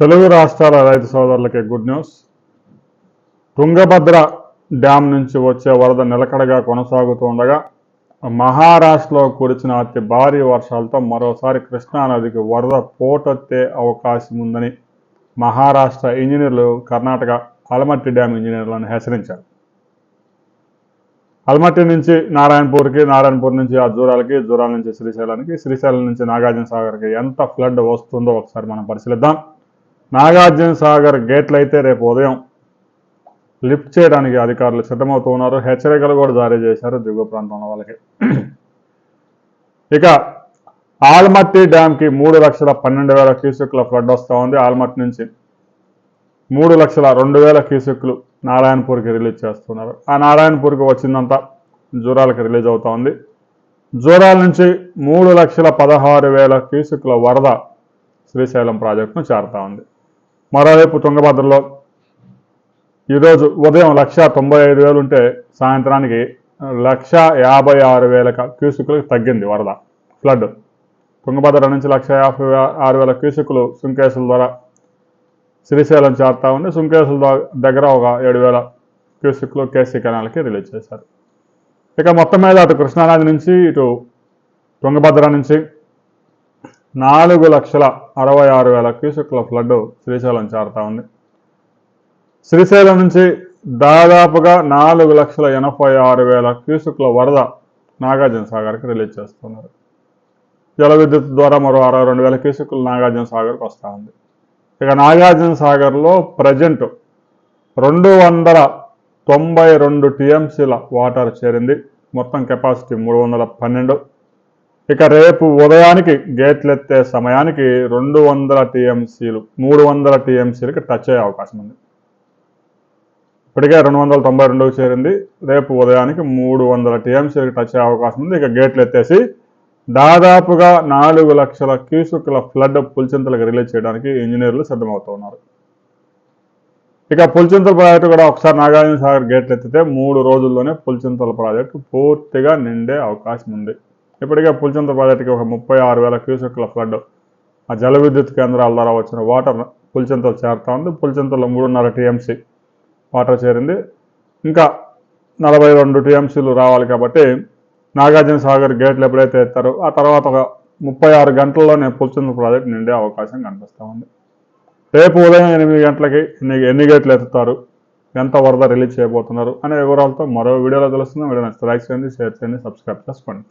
తెలుగు రాష్ట్రాల రైతు సోదరులకి గుడ్ న్యూస్. తుంగభద్ర డ్యాం నుంచి వచ్చే వరద నిలకడగా కొనసాగుతుండగా మహారాష్ట్రలో కురిసిన అతి భారీ వర్షాలతో మరోసారి కృష్ణానదికి వరద పోటెత్తే అవకాశం ఉందని మహారాష్ట్ర ఇంజనీర్లు కర్ణాటక అలమట్టి డ్యాం ఇంజనీర్లను హెచ్చరించారు. అల్మట్టి నుంచి నారాయణపూర్కి నారాయణపూర్ నుంచి ఆ జూరాలకి జూరాల నుంచి శ్రీశైలానికి శ్రీశైలం నుంచి నాగార్జున సాగర్కి ఎంత ఫ్లడ్ వస్తుందో ఒకసారి మనం పరిశీలిద్దాం. నాగార్జున సాగర్ గేట్లు అయితే రేపు ఉదయం లిఫ్ట్ చేయడానికి అధికారులు సిద్ధమవుతూ ఉన్నారు హెచ్చరికలు కూడా జారీ చేశారు దిగువ ప్రాంతంలో వాళ్ళకి. ఇక ఆల్మట్టి డ్యామ్కి మూడు లక్షల పన్నెండు వేల క్యూసెక్ల ఫ్లడ్ వస్తూ ఉంది. ఆల్మట్టి నుంచి మూడు లక్షల రెండు వేల క్యూసెక్లు నారాయణపూర్కి రిలీజ్ చేస్తున్నారు. ఆ నారాయణపూర్కి వచ్చిందంతా జూరాలకి రిలీజ్ అవుతా ఉంది. జూరాల నుంచి మూడు లక్షల పదహారు వేల క్యూసెక్ల వరద శ్రీశైలం ప్రాజెక్టును చేరుతా ఉంది. మరోవైపు తుంగభద్రలో ఈరోజు ఉదయం లక్ష తొంభై ఐదు వేలు ఉంటే సాయంత్రానికి లక్ష యాభై ఆరు వేల క్యూసెక్లకు తగ్గింది వరద ఫ్లడ్. తుంగభద్ర నుంచి లక్ష యాభై ఆరు వేల క్యూసుకులు సుంకేసుల ద్వారా శ్రీశైలం చేరుతా ఉంది సుంకేసుల దగ్గర ఒక ఏడు వేల క్యూసుకులు కేసీ కెనాల్కి రిలీజ్ చేశారు. ఇక మొత్తం మీద అటు కృష్ణానది నుంచి ఇటు తుంగభద్ర నుంచి నాలుగు లక్షల అరవై ఆరు వేల క్యూసెక్ల ఫ్లడ్ శ్రీశైలం చేరుతా ఉంది. శ్రీశైలం నుంచి దాదాపుగా నాలుగు లక్షల ఎనభై ఆరు వేల క్యూసెక్ల వరద నాగార్జున సాగర్కి రిలీజ్ చేస్తున్నారు. జల విద్యుత్ ద్వారా మరో అరవై రెండు వేల క్యూసెక్లు నాగార్జున సాగర్కి వస్తూ ఉంది. ఇక నాగార్జున సాగర్లో ప్రజెంట్ రెండు వందల తొంభై రెండు టీఎంసీల వాటర్ చేరింది. మొత్తం కెపాసిటీ మూడు వందల పన్నెండు. ఇక రేపు ఉదయానికి గేట్లు ఎత్తే సమయానికి రెండు వందల టీఎంసీలు మూడు వందల టీఎంసీలకి టచ్ అయ్యే అవకాశం ఉంది. ఇప్పటికే రెండు వందల తొంభై రెండుకు చేరింది. రేపు ఉదయానికి మూడు వందల టీఎంసీలకి టచ్ అయ్యే అవకాశం ఉంది. ఇక గేట్లు ఎత్తేసి దాదాపుగా నాలుగు లక్షల క్యూసుకుల ఫ్లడ్ పులిచింతలకు రిలీజ్ చేయడానికి ఇంజనీర్లు సిద్ధమవుతూ ఉన్నారు. ఇక పులిచింతల ప్రాజెక్టు కూడా ఒకసారి నాగార్జున సాగర్ గేట్లు ఎత్తితే మూడు రోజుల్లోనే పులిచింతల ప్రాజెక్టు పూర్తిగా నిండే అవకాశం ఉంది. ఇప్పటికే పులిచింతల ప్రాజెక్టుకి ఒక ముప్పై ఆరు వేల క్యూసెక్ల ఫ్లడ్ ఆ జల విద్యుత్ కేంద్రాల ద్వారా వచ్చిన వాటర్ పులిచింతలు చేరుతా ఉంది. పులిచింతలో మూడున్నర టీఎంసీ వాటర్ చేరింది. ఇంకా నలభై రెండు టీఎంసీలు రావాలి కాబట్టి నాగార్జున సాగర్ గేట్లు ఎప్పుడైతే ఎత్తారో ఆ తర్వాత ఒక ముప్పై ఆరు గంటల్లోనే పులిచింతల ప్రాజెక్ట్ నిండే అవకాశం కనిపిస్తూ ఉంది. రేపు ఉదయం ఎనిమిది గంటలకి ఎన్ని ఎన్ని గేట్లు ఎత్తుతారు? ఎంత వరద రిలీజ్ చేయబోతున్నారు? అనే వివరాలతో మరో వీడియోలో తెలుస్తుంది వీడియో నచ్చితే లైక్ చేయండి షేర్ చేయండి సబ్స్క్రైబ్ చేసుకోండి.